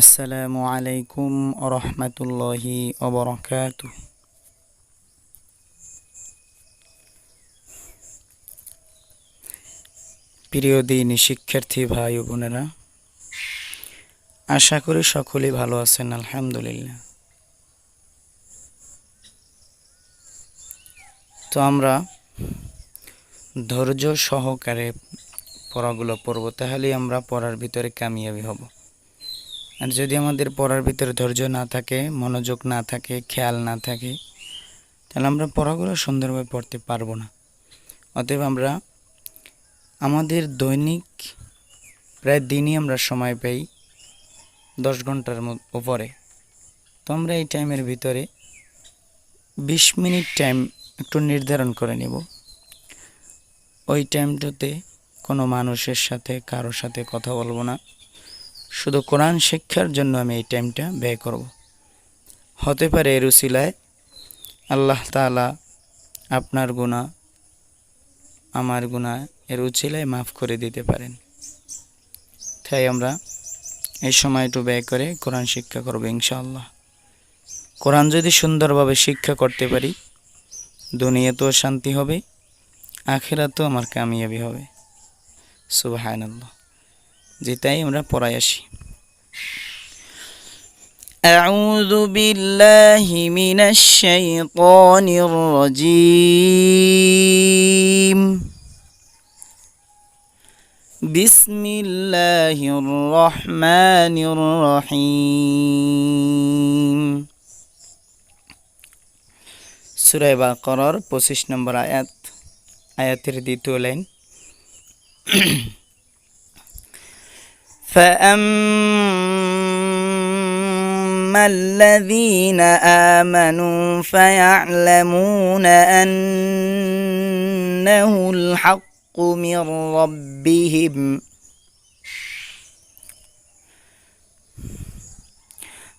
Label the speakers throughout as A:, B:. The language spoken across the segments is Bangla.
A: আসসালামু আলাইকুম রহমতুল্লাহি অবরকাত প্রিয় দিন শিক্ষার্থী ভাই বোনেরা, আশা করি সকলেই ভালো আছেন, আলহামদুলিল্লাহ। তো আমরা ধৈর্য সহকারে পড়াগুলো পড়ব, তাহলেই আমরা পড়ার ভিতরে কামিয়াবি হব। আর যদি আমাদের পড়ার ভিতরে ধৈর্য না থাকে, মনোযোগ না থাকে, খেয়াল না থাকে, তাহলে আমরা পড়াগুলো সুন্দরভাবে পড়তে পারব না। অতএব আমরা আমাদের দৈনিক প্রায় দিনই আমরা সময় পাই দশ ঘণ্টার উপরে। তো আমরা এই টাইমের ভিতরে বিশ মিনিট টাইম একটু নির্ধারণ করে নেব। ওই টাইমটাতে কোনো মানুষের সাথে, কারোর সাথে কথা বলব না। শুধু কোরআন শিক্ষার জন্য আমি এই টাইমটা ব্যয় করব। হতে পারে এর উসিলায় আল্লাহ তালা আপনার গুণা আমার গুণা এর উচিলায় মাফ করে দিতে পারেন। তাই আমরা এই সময়টু ব্যয় করে কোরআন শিক্ষা করব ইনশাআল্লাহ। কোরআন যদি সুন্দরভাবে শিক্ষা করতে পারি, দুনিয়াতেও শান্তি হবে, আখেরাতেও আমার কামিয়াবি হবে। সুবাহ যে তাই আমরা পড়ায় আসি أعوذ بالله من الشيطان الرجيم بسم الله الرحمن الرحيم সুরাই বাকরার পঁচিশ নম্বর আয়াত আয়াতের দ্বিতীয় লাইন فأما الذين آمنوا فيعلمون أنه الحق من ربهم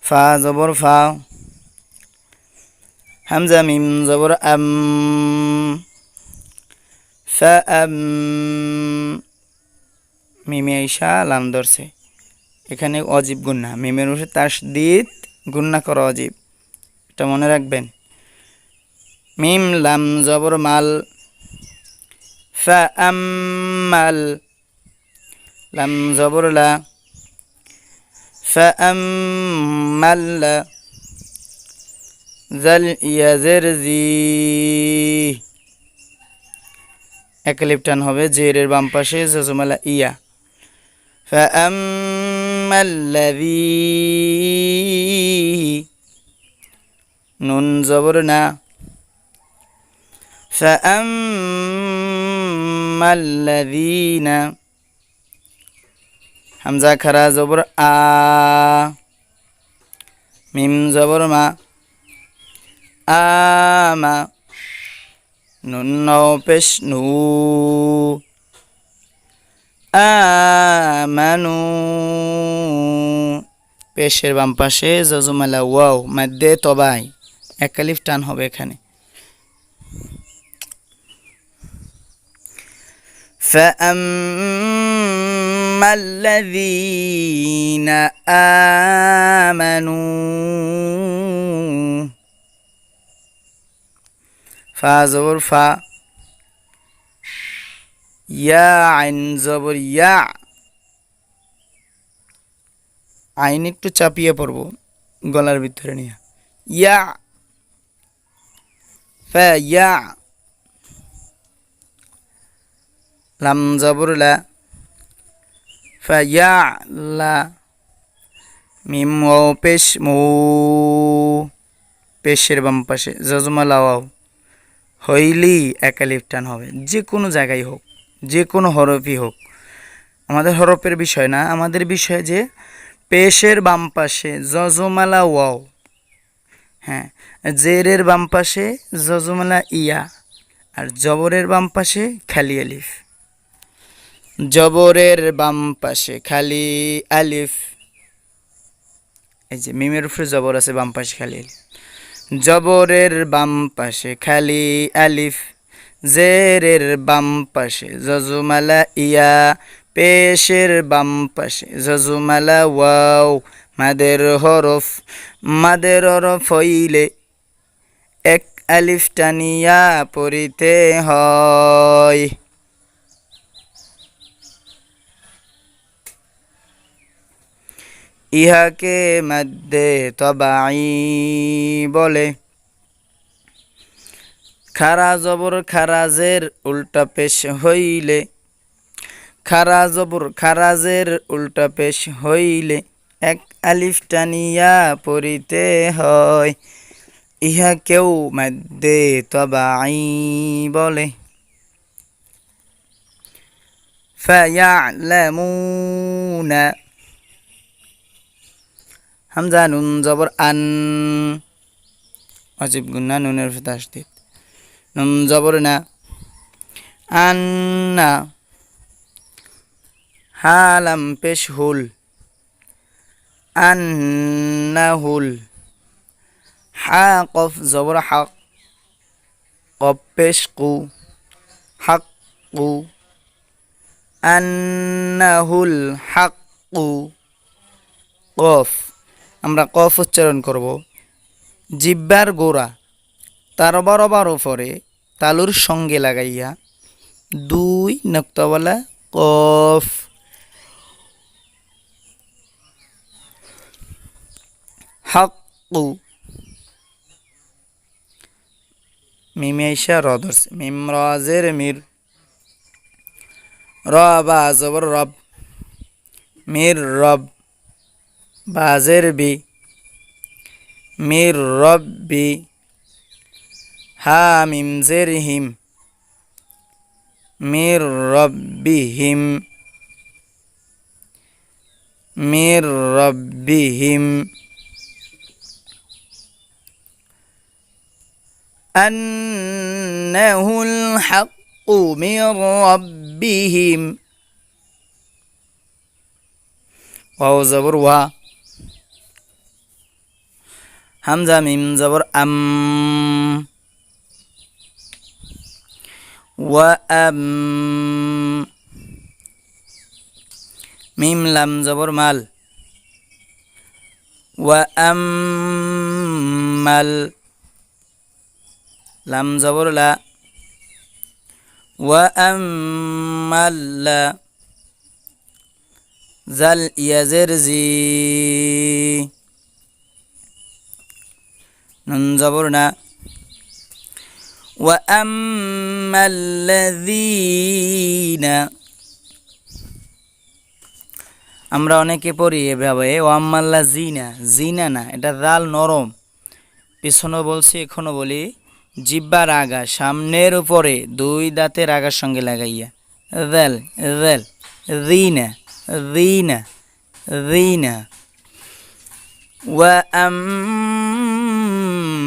A: فا زبر فا همزة ميم زبر أم فأم মিমে আইসা লাম ধরছে। এখানে অজীব গুন্না। মিমের উঠে তাসদিদ, গুন্না করা অজীব। এটা মনে রাখবেন। মিম লাম জবর মাল ফাআম্মাল লাম জবর লা জাল ইয়াজের জি। একলিপটান হবে জেরের বাম পাশে জজমালা ইয়া। فأما الذي نون زبرنا فأما الذين حمزة خرا زبر آ ميم زبر ما آما نون نو بش نو আমানু পেশের বাম পাশে জজুমালা ওয়াও মাদ্দে তবাই একালিফ টান হবে এখানে فأما الذين آمنوا فازور فا ইয়া আইন জবর ইয়া। আইন একটু চাপিয়ে পড়ব, গলার ভিতরে নিয়ে। ইয়া। ফা, ইয়া। লাম জবর লা। ফা, ইয়া। লা। মিম ও পেশ মু। পেশের বাম পাশে। জজমা লাওয়াও। হইলি একালিফ হবে। যে কোনো জায়গায় হোক। যে কোনো হরফই হোক। আমাদের হরফের বিষয় না, আমাদের বিষয় যে পেশের বাম পাশে জজমালা ওয়াও। হ্যাঁ জেরের বাম পাশে জজমালা ইয়া আর জবরের বাম পাশে খালি আলিফ। জবরের বাম পাশে খালি আলিফ। এই যে মিমের উপরে জবর আছে, বাম পাশে খালি আলিফ। জবরের বাম পাশে খালি আলিফ। জেরের বাম পাশে জজুমালা ইয়া, পেশের বাম পাশে জজুমালা ওয়াও, মাদের হরফ মাদের হরফ হইলে এক আলিফ টানিয়া পড়িতে হয়। ইহাকে মধ্যে তবাই বলে। খারা জবর খারাজের উল্টা পেশ হইলে খারা জবর খারাজের উল্টা পেশ হইলে এক আলিফ টানিয়া পড়িতে হয় ইহা কেউ মধ্যে তবাই বলে فيعلمون হামজা নুন জবর আন অজিব গুন্না নুনের তাসদিদ নুন জবর না। আন্না হালাম পেশ হুল। আন্নাহুল হা কফ জবর হাক। কফ পেশ কু। হাক কু। আন্নাহুল হাক্কু কফ। আমরা কফ উচ্চারণ করব। জিব্বার গোড়া। তার বরাবর উপরে তালুর সঙ্গে লাগাইয়া দুই নক্তওয়ালা কফ। হাক্কু। মিমেশা রদর্স মিমরাজের মির। রবা জবর রব। মির রব। বাজের বি। মির রব হা حامم زرهم من ربهم من ربهم أنه الحق من ربهم. واو زبر وا. همزة ميم زبر أم. ওয়া আম মিম লাম জবর মাল ওয়া আম মাল লাম জবর লা ওয়া আম মাল লা জাল ইয়াজের জি নুন জবর না وأما الذين আমরা অনেকে পড়ি এভাবে ওয়াম্মাল্লা জিনা জিনা না এটা দাল নরম পিছনে বলছি এখনো বলি জিব্বার আগা সামনের উপরে দুই দাঁতের আগার সঙ্গে লাগাইয়া দেল দেল রিনা রিনা রিনা وأما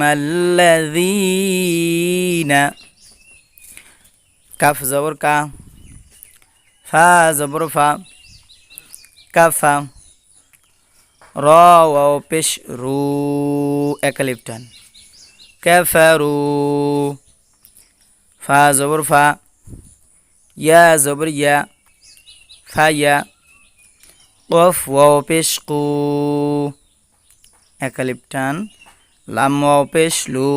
A: الذين. كف زبر كا. فا زبر فا. كفا را و پش رو. اکلیپتن کف رو. فا زبر فا. یا زبر یا. فا یا. قف و پش قو. اکلیپتن লাম পেশ, লু,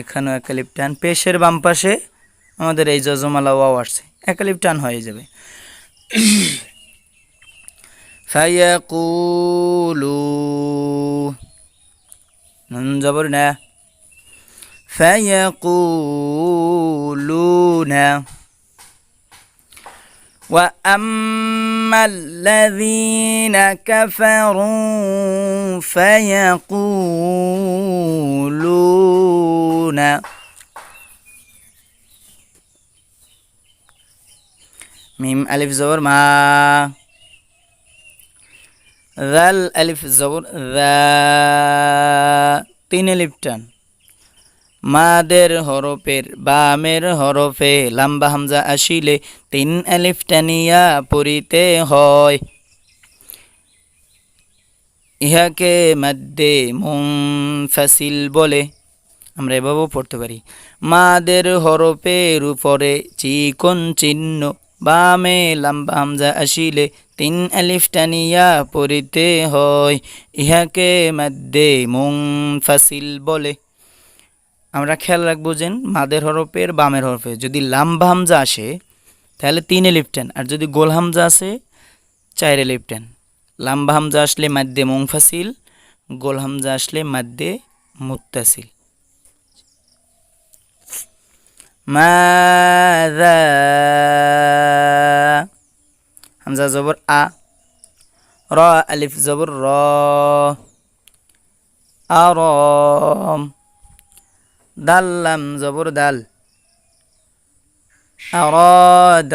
A: এখানেও একালিপ টান, পেশের বাম পাশে আমাদের এই জজমালা ওয়াও আসছে একালিপ টান হয়ে যাবে। ফায়াকুলু, নুন জবর না। ফায়াকুলুনা واما الذين كفروا فيقولون ميم الف زور ما ذا الالف زور ذا تين الف মাদের হরফের, বামের হরফে লাম্বা হামজা আসিলে তিন আলিফ টানিয়া পড়িতে হয়। ইহাকে মাদ্দে মুনফাসিল বলে। আমরা এভাবেও পড়তে পারি। মাদের হরফের উপরে চিকন চিহ্ন, বামে লাম্বা হামজা আসিলে তিন আলিফ টানিয়া পড়িতে হয়। ইহাকে মাদ্দে মুং ফাসিল বলে। আমরা খেয়াল রাখব যে মাদের হরফের বামের হরফে। যদি লাম্বা হামজা আসে, তাহলে তিন এলিফ টেন, আর যদি গোল হামজা আসে চার এলিফ টেন। লাম্বা হামজা আসলে মাদ্দে মুং ফাসিল গোল হামজা আসলে মাদ্দে মুত্তাসিল। মাদা হামজা জবর আ, র আলিফ জবর র আরম دل لم زبر دل. أراد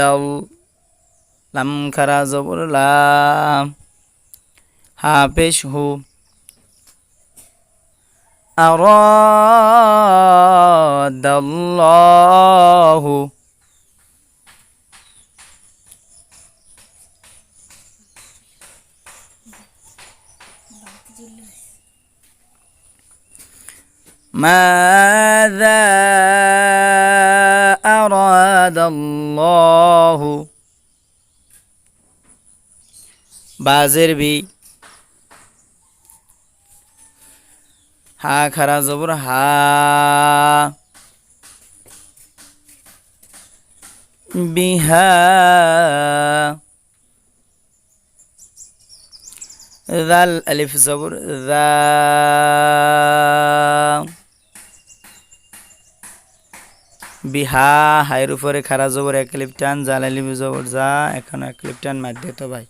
A: لم كرا زبر لا. هابش هو أراد الله ماذا أراد الله؟ بازر بي ها خرا زبر ها. بها ذا الألف زبر ذا. বিহা হাইয়ের উপরে খারা জবর, এক লিপ টান জাল আলিফ জবর, যা এখন এক লিপ টান মাধ্যে তো ভাই।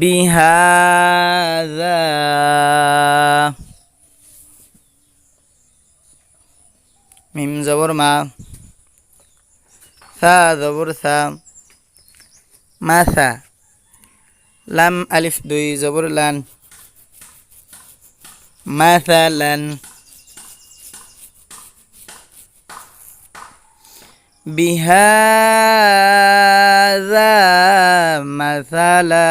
A: বিহাদা মিম জবর মা সা জবর সা মাসা লাম আলিফ দুই জবর লান মাসালান বিহাদা মাসালা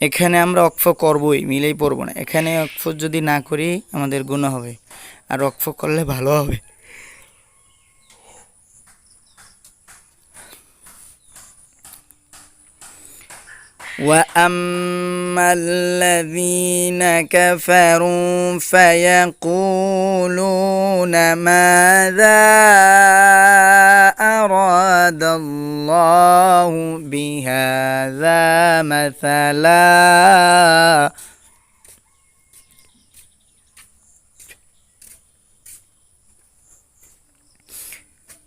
A: এখানে আমরা অক্ষ করবই, মিলেই পড়ব না। এখানে অক্ষ যদি না করি, আমাদের গুণ হবে। আর অক্ষ করলে ভালো হবে। وأما الذين كفروا فيقولون ماذا أراد الله بهذا مثلا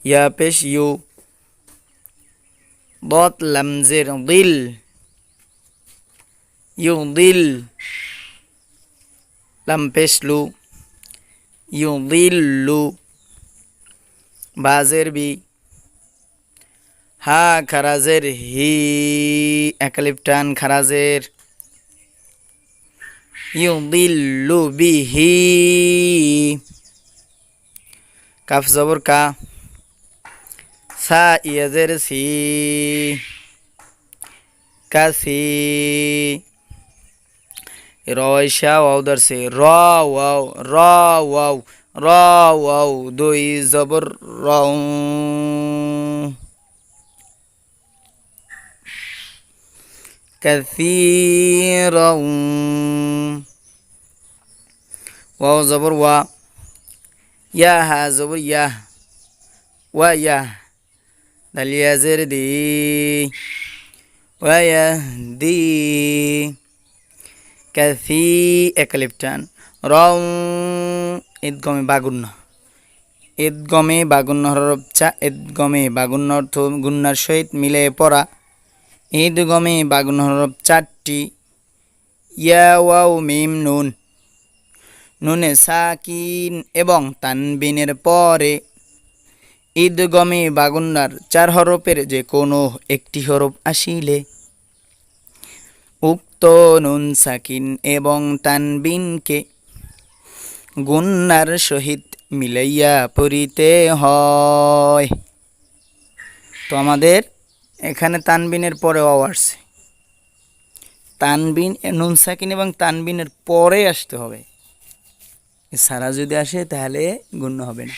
A: يا بش يو لمزر ظل ইউদিল লাম্পেশলু ইউদিল্লু বাজের বি হা খারাজের হি একালিপটান খারাজের ইউদিল্লু বিহি কাফ জবর কা সা ইয়াজের সি কাসি রয়সা ওয়াও দরছে র ওয়াও র ওয়াও র ওয়াও দুই জবর র كثيرا واو زبر وا يا ها زبر يا ويا دل يزر دي ويهدي ক্যাথি একালিপটান। রং ঈদগমে বাগুন্ন। ঈদগমে বাগুন্ন হরফ চা ঈদগমে বাগুন্ন অর্থ গুন্নার সহিত মিলে পড়া। ঈদগমে বাগুন্ন হরফ চারটি ইয়া ওয়াও মিম নুন। নুনে সাকিন এবং তানবিনের পরে ঈদগমে বাগুন্নার চার হরফের যে কোনো একটি হরফ আসিলে উক্ত নুন সাকিন এবং তানবিনকে গুন্নার সহিত মিলাইয়া পড়িতে হয়। তো আমাদের এখানে তানবিনের পরে অ আসছে। তানবিন, নুন সাকিন এবং তানবিনের পরে আসতে হবে। সারা যদি আসে তাহলে গুণ্য হবে না।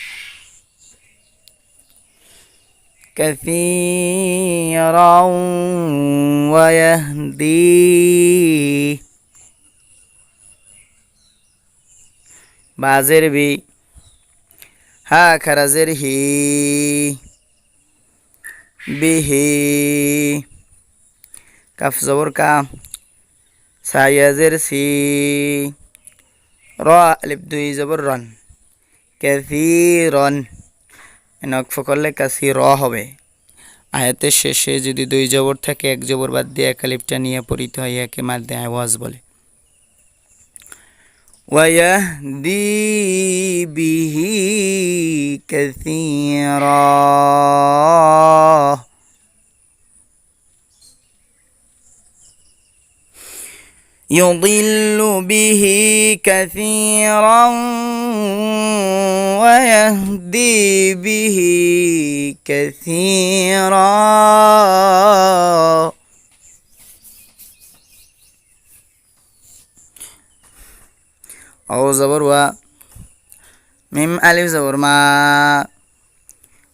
A: كثيرا ويهدي بازر بي ها كرزر هي به كف زبر كام سايزر سي را الف دوي زبر رن كثيرا নকফ করলে কাসি র হবে আয়াতের শেষে যদি দুই জবর থাকে এক জবর বাদ দিয়ে এক আলিফটা নিয়ে পড়িত হয় একে মাধ্যে আওয়াজ বলে ويهدي به كثيرا يضل به كثيرا ويهدي به كثيرا. أو زبر و ميم ألف زبر ما.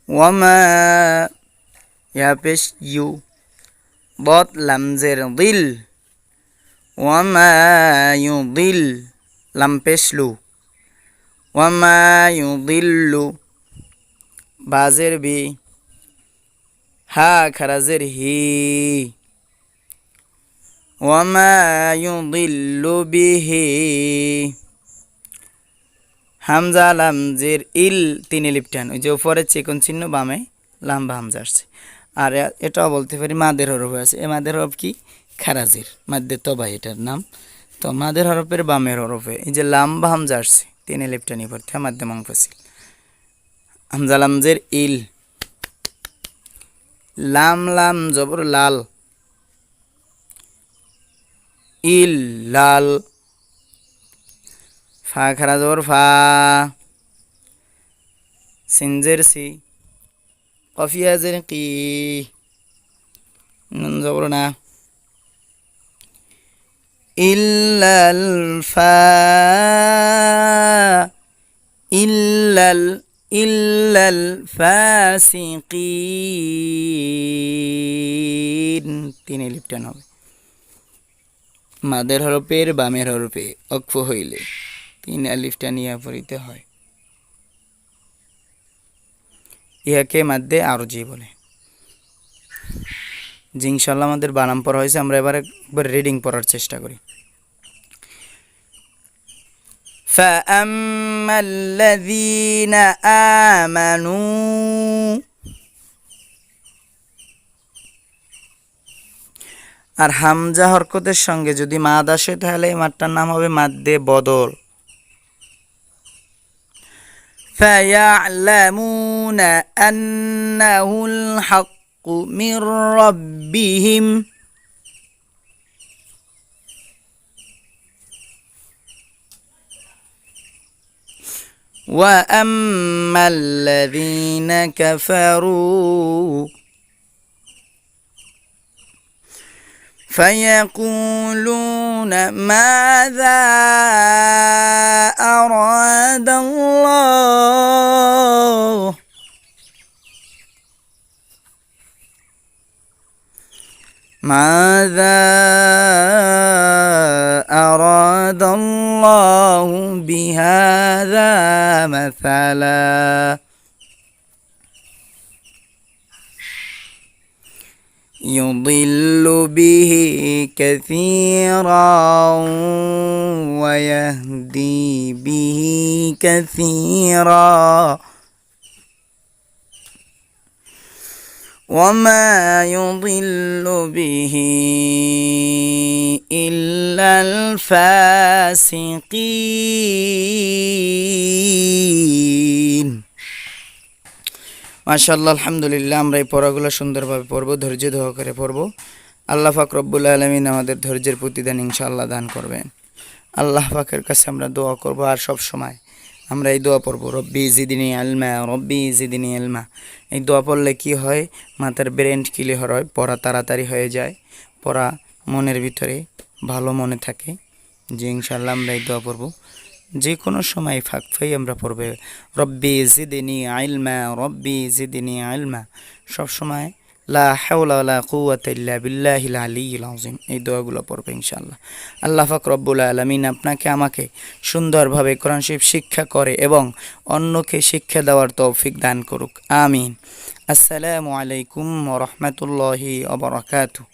A: وما يا بش يو ضاد لمزر ظل وما يضل لم بشلو وما ওয়ামায়ুদিল্লু বাজের বি হা খারাজের হি ওয়ামায়ুদিল্লু বিহি। হামজা লামজের ইল তিনি লিপটান। ওই যে উপরে চিকন চিহ্ন বামে লাম্বা হামজা আসছে। আর এটাও বলতে পারি মাদের হরফ আছে। এ মাদের হরফ কি? খারাজের। মাদ্যে তবাই এটার নাম। তো মাদের হরফের বামের হরফে এই যে লাম্বা হামজা আসছে। তিন লিপটানি পড়তে মাদ্দে মংফাসিল হামজা লামজের ইল। লাম লাম জবর লাল। ইল লাল। ফা খারা জবর ফা। সিনজের সি। কফিয়াজের কি। নুন জবর না। ইল্লাল ফা। ইল্লাল ইল্লাল ফাসিকিন। তিনে লিপটান হবে। মাদের হরফের বামের হরফে অক্ষ হইলে তিন আলিফটা নিয়ে পড়িতে হয়। ইহাকে মাধ্যে আরজি বলে। জি আমাদের বানাম পড়া হয়েছে, আমরা এবার একবার রিডিং পড়ার চেষ্টা করি। فأما الذين آمنوا আর হামজা হরকতের সঙ্গে যদি মাদ আসে তাহলে এই মাঠটার নাম হবে মাদ্দে বদল فيعلمون أنه الحق من ربهم وأما الذين كفروا فيقولون ماذا أراد الله ماذا أراد الله بهذا مثلا؟ يضل به كثيرا ويهدي به كثيرا. وما يضل به إلا الفاسقين মাশাল্লাহ আলহামদুলিল্লাহ আমরা এই পড়াগুলো সুন্দরভাবে পড়বো ধৈর্য ধোয়া করে পড়বো আল্লাহ পাক রব্বুল আলমিন আমাদের ধৈর্যের প্রতিদান ইনশাআল্লাহ দান করবেন আল্লাহ পাকের কাছে আমরা দোয়া করব আর সব সময় আমরা এই দোয়া পড়ব, রব্বি জিদিনী আলমা, রব্বি জিদিনী আলমা। এই দোয়া পড়লে কি হয়? মাথার ব্রেন ক্লিয়ার হয়, পড়া তাড়াতাড়ি হয়ে যায়, পড়া মনের ভিতরে ভালো মনে থাকে। যে ইনশাল্লাহ আমরা এই দোয়া পড়ব। যে কোনো সময় ফাঁক ফাই আমরা পড়বে, রব্বি জিদিনী আইলমা রব্বি জিদিনী আইলমা সবসময় লা হাওলা কুওয়াতা ইল্লা বিল্লাহিল আযীম। এই দোয়াগুলো পড়বে ইনশাআল্লাহ। আল্লাহ পাক রব্বুল আলামিন আপনাকে আমাকে সুন্দরভাবে কোরআন শরীফ শিক্ষা করে এবং অন্যকে শিক্ষা দেওয়ার তৌফিক দান করুক। আমিন। আসসালামু আলাইকুম ওয়া রাহমাতুল্লাহি ওয়া বারাকাতুহু।